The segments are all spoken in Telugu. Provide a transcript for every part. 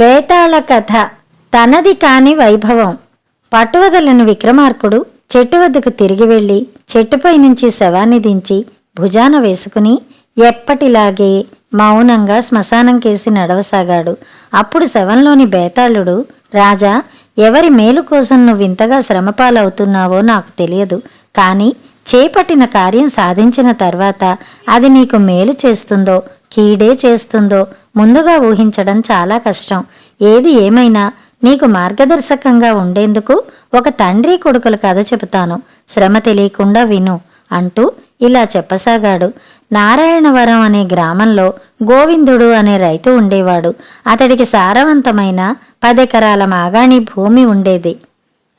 బేతాళ కథ తనది కాని వైభవం. పట్టువదలని విక్రమార్కుడు చెట్టు వద్దకు తిరిగి వెళ్ళి చెట్టుపై నుంచి శవాన్ని దించి భుజాన వేసుకుని ఎప్పటిలాగే మౌనంగా శ్మశానం కేసి నడవసాగాడు. అప్పుడు శవంలోని బేతాళుడు రాజా ఎవరి మేలు కోసం నువ్వు ఇంతగా శ్రమపాలవుతున్నావో నాకు తెలియదు. కానీ చేపట్టిన కార్యం సాధించిన తర్వాత అది నీకు మేలు చేస్తుందో కీడే చేస్తుందో ముందుగా ఊహించడం చాలా కష్టం. ఏది ఏమైనా నీకు మార్గదర్శకంగా ఉండేందుకు ఒక తండ్రి కొడుకుల కథ చెబుతాను. శ్రమ తెలియకుండా విను అంటూ ఇలా చెప్పసాగాడు. నారాయణవరం అనే గ్రామంలో గోవిందుడు అనే రైతు ఉండేవాడు. అతడికి సారవంతమైన పదెకరాల మాగాణి భూమి ఉండేది.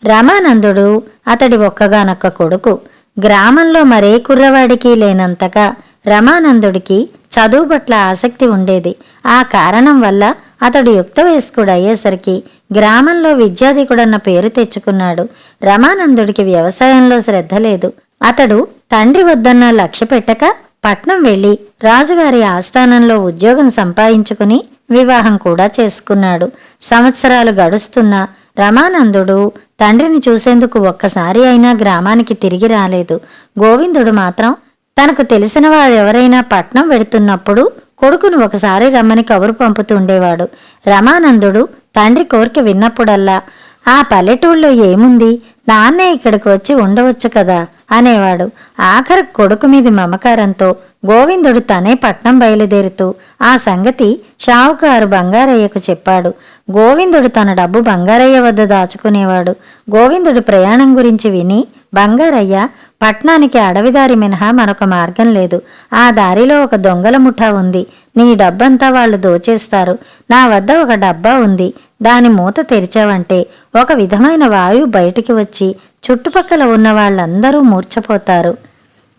రమానందుడు అతడి ఒక్కగానొక్క కొడుకు. గ్రామంలో మరే కుర్రవాడికి లేనంతగా రమానందుడికి చదువు పట్ల ఆసక్తి ఉండేది. ఆ కారణం వల్ల అతడు యుక్త వయస్కుడు అయ్యేసరికి గ్రామంలో విద్యాధికుడన్న పేరు తెచ్చుకున్నాడు. రమానందుడికి వ్యవసాయంలో శ్రద్ధ లేదు. అతడు తండ్రి వద్దన్న లక్ష్య పెట్టక పట్నం వెళ్ళి రాజుగారి ఆస్థానంలో ఉద్యోగం సంపాదించుకుని వివాహం కూడా చేసుకున్నాడు. సంవత్సరాలు గడుస్తున్నా రమానందుడు తండ్రిని చూసేందుకు ఒక్కసారి అయినా గ్రామానికి తిరిగి రాలేదు. గోవిందుడు మాత్రం తనకు తెలిసిన వారెవరైనా పట్నం వెడుతున్నప్పుడు కొడుకును ఒకసారి రమ్మని కబురు పంపుతుండేవాడు. రమానందుడు తండ్రి కోరిక విన్నప్పుడల్లా ఆ పల్లెటూళ్ళలో ఏముంది? నాన్నే ఇక్కడికి వచ్చి ఉండవచ్చు కదా? అనేవాడు. ఆఖరి కొడుకు మీది మమకారంతో గోవిందుడు తనే పట్నం బయలుదేరుతూ ఆ సంగతి షావుకారు బంగారయ్యకు చెప్పాడు. గోవిందుడు తన డబ్బు బంగారయ్య వద్ద దాచుకునేవాడు. గోవిందుడు ప్రయాణం గురించి విని బంగారయ్య పట్నానికి అడవిదారి మినహా మరొక మార్గం లేదు. ఆ దారిలో ఒక దొంగల ముఠా ఉంది. నీ డబ్బంతా వాళ్ళు దోచేస్తారు. నా వద్ద ఒక డబ్బా ఉంది. దాని మూత తెరిచావంటే ఒక విధమైన వాయువు బయటికి వచ్చి చుట్టుపక్కల ఉన్న వాళ్ళందరూ మూర్ఛపోతారు.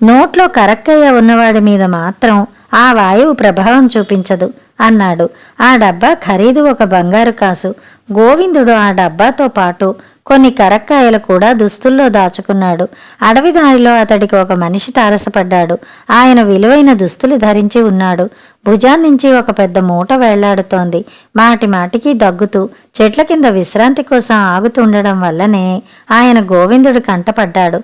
నోట్లో కరక్కయ్య ఉన్నవాడి మీద మాత్రం ఆ వాయువు ప్రభావం చూపించదు అన్నాడు. ఆ డబ్బా ఖరీదు ఒక బంగారు కాసు. గోవిందుడు ఆ డబ్బాతో పాటు కొన్ని కరక్కాయలు కూడా దుస్తుల్లో దాచుకున్నాడు. అడవి దారిలో అతడికి ఒక మనిషి తారసపడ్డాడు. ఆయన విలువైన దుస్తులు ధరించి ఉన్నాడు. భుజాన్నించి ఒక పెద్ద మూట వేళ్ళాడుతోంది. మాటి మాటికి దగ్గుతూ చెట్ల కింద విశ్రాంతి కోసం ఆగుతుండడం వల్లనే ఆయన గోవిందుడు కంటపడ్డాడు.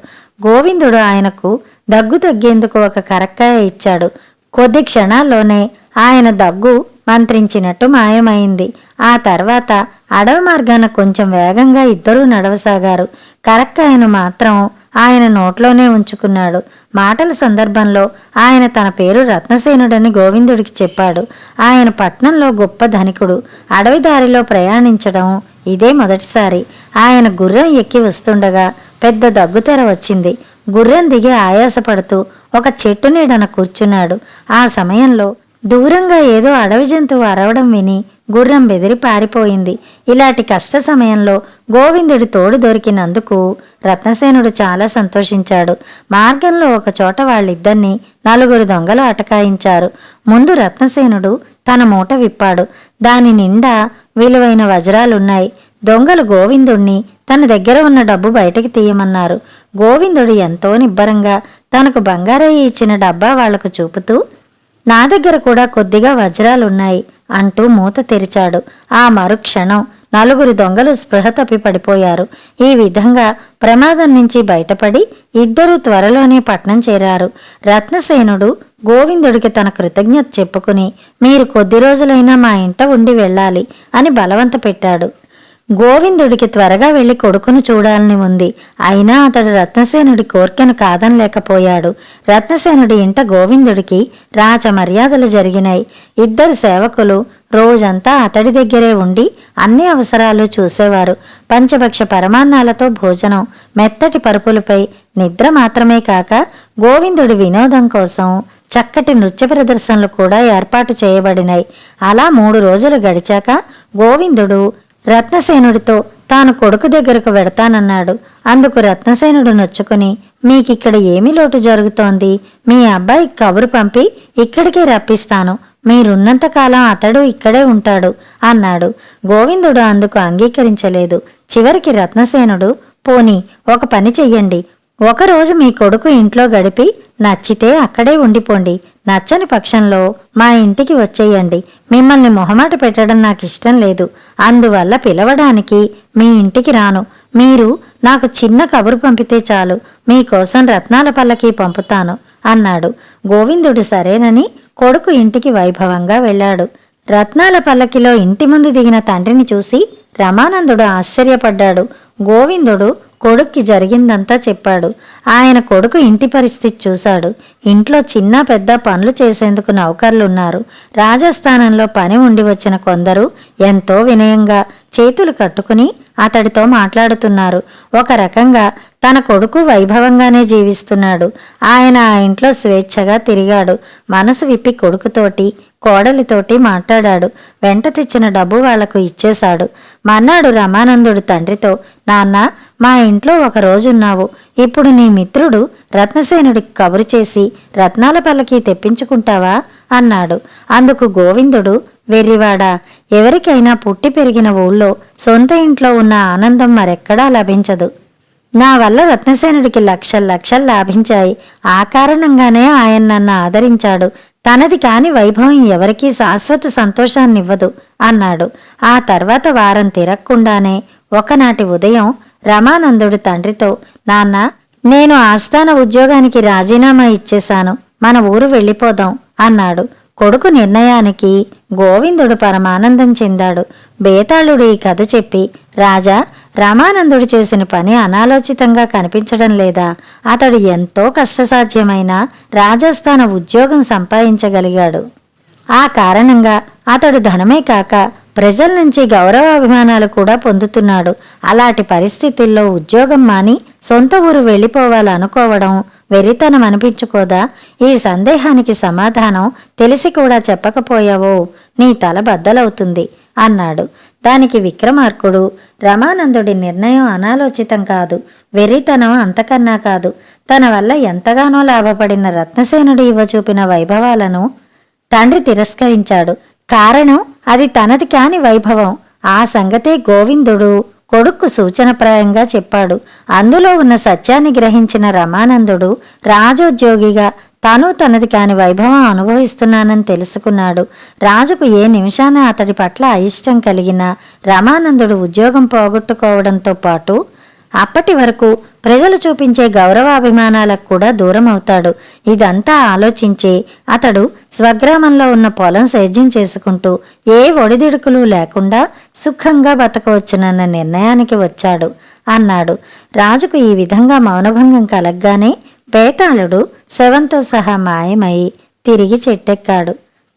గోవిందుడు ఆయనకు దగ్గు తగ్గేందుకు ఒక కరక్కాయ ఇచ్చాడు. కొద్ది క్షణాల్లోనే ఆయన దగ్గు మంత్రించినట్టు మాయమైంది. ఆ తర్వాత అడవి మార్గాన కొంచెం వేగంగా ఇద్దరూ నడవసాగారు. కరక్కాయను మాత్రం ఆయన నోట్లోనే ఉంచుకున్నాడు. మాటల సందర్భంలో ఆయన తన పేరు రత్నసేనుడని గోవిందుడికి చెప్పాడు. ఆయన పట్నంలో గొప్ప ధనికుడు. అడవి దారిలో ప్రయాణించడం ఇదే మొదటిసారి. ఆయన గుర్రం ఎక్కి వస్తుండగా పెద్ద దగ్గుతెర వచ్చింది. గుర్రం దిగి ఆయాసపడుతూ ఒక చెట్టు నీడన కూర్చున్నాడు. ఆ సమయంలో దూరంగా ఏదో అడవి జంతువు అరవడం విని గుర్రం బెదిరి పారిపోయింది. ఇలాంటి కష్ట సమయంలో గోవిందుడి తోడు దొరికినందుకు రత్నసేనుడు చాలా సంతోషించాడు. మార్గంలో ఒక చోట వాళ్ళిద్దరినీ నలుగురు దొంగలు అటకాయించారు. ముందు రత్నసేనుడు తన మూట విప్పాడు. దాని నిండా విలువైన వజ్రాలున్నాయి. దొంగలు గోవిందుణ్ణి తన దగ్గర ఉన్న డబ్బు బయటకి తీయమన్నారు. గోవిందుడు ఎంతో నిబ్బరంగా తనకు బంగారయ్య ఇచ్చిన డబ్బా వాళ్ళకు చూపుతూ నా దగ్గర కూడా కొద్దిగా వజ్రాలున్నాయి అంటూ మూత తెరిచాడు. ఆ మరుక్షణం నలుగురు దొంగలు స్పృహ తప్పి పడిపోయారు. ఈ విధంగా ప్రమాదం నుంచి బయటపడి ఇద్దరూ త్వరలోనే పట్నం చేరారు. రత్నసేనుడు గోవిందుడికి తన కృతజ్ఞత చెప్పుకుని మీరు కొద్ది రోజులైనా మా ఇంట ఉండి వెళ్ళాలి అని బలవంత పెట్టాడు. గోవిందుడికి త్వరగా వెళ్ళి కొడుకును చూడాలని ఉంది. అయినా అతడు రత్నసేనుడి కోర్కెను కాదనలేకపోయాడు రత్నసేనుడి ఇంట గోవిందుడికి రాచ మర్యాదలు జరిగినాయి. ఇద్దరు సేవకులు రోజంతా అతడి దగ్గరే ఉండి అన్ని అవసరాలు చూసేవారు. పంచభక్ష పరమాన్నాలతో భోజనం మెత్తటి పరుపులపై నిద్ర మాత్రమే కాక గోవిందుడి వినోదం కోసం చక్కటి నృత్య ప్రదర్శనలు కూడా ఏర్పాటు చేయబడినాయి. అలా మూడు రోజులు గడిచాక గోవిందుడు రత్నసేనుడితో తాను కొడుకు దగ్గరకు వెడతానన్నాడు. అందుకు రత్నసేనుడు నొచ్చుకుని మీకిక్కడ ఏమి లోటు జరుగుతోంది? మీ అబ్బాయి కబురు పంపి ఇక్కడికే రప్పిస్తాను. మీరున్నంతకాలం అతడు ఇక్కడే ఉంటాడు అన్నాడు. గోవిందుడు అందుకు అంగీకరించలేదు. చివరికి రత్నసేనుడు పోని ఒక పని చెయ్యండి. ఒకరోజు మీ కొడుకు ఇంట్లో గడిపి నచ్చితే అక్కడే ఉండిపోండి. నచ్చని పక్షంలో మా ఇంటికి వచ్చేయండి. మిమ్మల్ని మొహమాట పెట్టడం నాకు ఇష్టం లేదు. అందువల్ల పిలవడానికి మీ ఇంటికి రాను. మీరు నాకు చిన్న కబురు పంపితే చాలు. మీకోసం రత్నాల పల్లకి పంపుతాను అన్నాడు. గోవిందుడు సరేనని కొడుకు ఇంటికి వైభవంగా వెళ్ళాడు. రత్నాల పల్లకిలో ఇంటి ముందు దిగిన తండ్రిని చూసి రమానందుడు ఆశ్చర్యపడ్డాడు. గోవిందుడు కొడుక్కి జరిగిందంతా చెప్పాడు. ఆయన కొడుకు ఇంటి పరిస్థితి చూశాడు. ఇంట్లో చిన్న పెద్ద పనులు చేసేందుకు నౌకర్లున్నారు. రాజస్థానంలో పని ఉండి వచ్చిన కొందరు ఎంతో వినయంగా చేతులు కట్టుకుని అతడితో మాట్లాడుతున్నారు. ఒక రకంగా తన కొడుకు వైభవంగానే జీవిస్తున్నాడు. ఆయన ఆ ఇంట్లో స్వేచ్ఛగా తిరిగాడు. మనసు విప్పి కొడుకుతోటి కోడలితోటి మాట్లాడాడు. వెంట తెచ్చిన డబ్బు వాళ్ళకు ఇచ్చేశాడు. మన్నాడు రమానందుడు తండ్రితో నాన్న మా ఇంట్లో ఒక రోజున్నావు. ఇప్పుడు నీ మిత్రుడు రత్నసేనుడికి కబురు చేసి రత్నాల పల్లకి తెప్పించుకుంటావా అన్నాడు. అందుకు గోవిందుడు వెర్రివాడా ఎవరికైనా పుట్టి పెరిగిన ఊళ్ళో సొంత ఇంట్లో ఉన్న ఆనందం మరెక్కడా లభించదు. నా వల్ల రత్నసేనుడికి లక్షల లక్షలు లాభించాయి. ఆ కారణంగానే ఆయన నన్ను ఆదరించాడు. తనది కాని వైభవం ఎవరికీ శాశ్వత సంతోషాన్నివ్వదు అన్నాడు. ఆ తర్వాత వారం తిరగకుండానే ఒకనాటి ఉదయం రమానందుడు తండ్రితో నాన్న నేను ఆస్థాన ఉద్యోగానికి రాజీనామా ఇచ్చేశాను. మన ఊరు వెళ్ళిపోదాం అన్నాడు. కొడుకు నిర్ణయానికి గోవిందుడు పరమానందం చెందాడు. బేతాళుడు ఈ కథ చెప్పి రాజా రామానందుడు చేసిన పని అనాలోచితంగా కనిపించడం లేదా? అతడు ఎంతో కష్టసాధ్యమైన రాజస్థాన ఉద్యోగం సంపాదించగలిగాడు. ఆ కారణంగా అతడు ధనమే కాక ప్రజల నుంచి గౌరవాభిమానాలు కూడా పొందుతున్నాడు. అలాంటి పరిస్థితుల్లో ఉద్యోగం మాని సొంత ఊరు వెళ్ళిపోవాలనుకోవడం వెరితనం అనిపించుకోదా? ఈ సందేహానికి సమాధానం తెలిసి కూడా చెప్పకపోయావో? నీ తల బద్దలవుతుంది అన్నాడు. దానికి విక్రమార్కుడు రమానందుడి నిర్ణయం అనాలోచితం కాదు వెర్రితనం అంతకన్నా కాదు. తన వల్ల ఎంతగానో లాభపడిన రత్నసేనుడు ఇవ్వచూపిన వైభవాలను తండ్రి తిరస్కరించాడు. కారణం అది తనది కాని వైభవం. ఆ సంగతే గోవిందుడు కొడుక్కు సూచనప్రాయంగా చెప్పాడు. అందులో ఉన్న సత్యాన్ని గ్రహించిన రమానందుడు రాజోద్యోగిగా తాను తనది కాని వైభవం అనుభవిస్తున్నానని తెలుసుకున్నాడు. రాజుకు ఏ నిమిషాన అతడి పట్ల అయిష్టం కలిగినా రమానందుడు ఉద్యోగం పోగొట్టుకోవడంతో పాటు అప్పటి వరకు ప్రజలు చూపించే గౌరవాభిమానాలకు కూడా దూరం అవుతాడు ఇదంతా ఆలోచించి అతడు స్వగ్రామంలో ఉన్న పొలం సేద్యం చేసుకుంటూ ఏ ఒడిదిడుకులు లేకుండా సుఖంగా బతకవచ్చునన్న నిర్ణయానికి వచ్చాడు అన్నాడు. రాజుకు ఈ విధంగా మౌనభంగం కలగ్గానే బేతాళుడు శవంతో సహా మాయమై తిరిగి చెట్టెక్కాడు.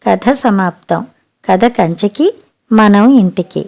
కథ సమాప్తం. కథ కంచికి మనం ఇంటికి.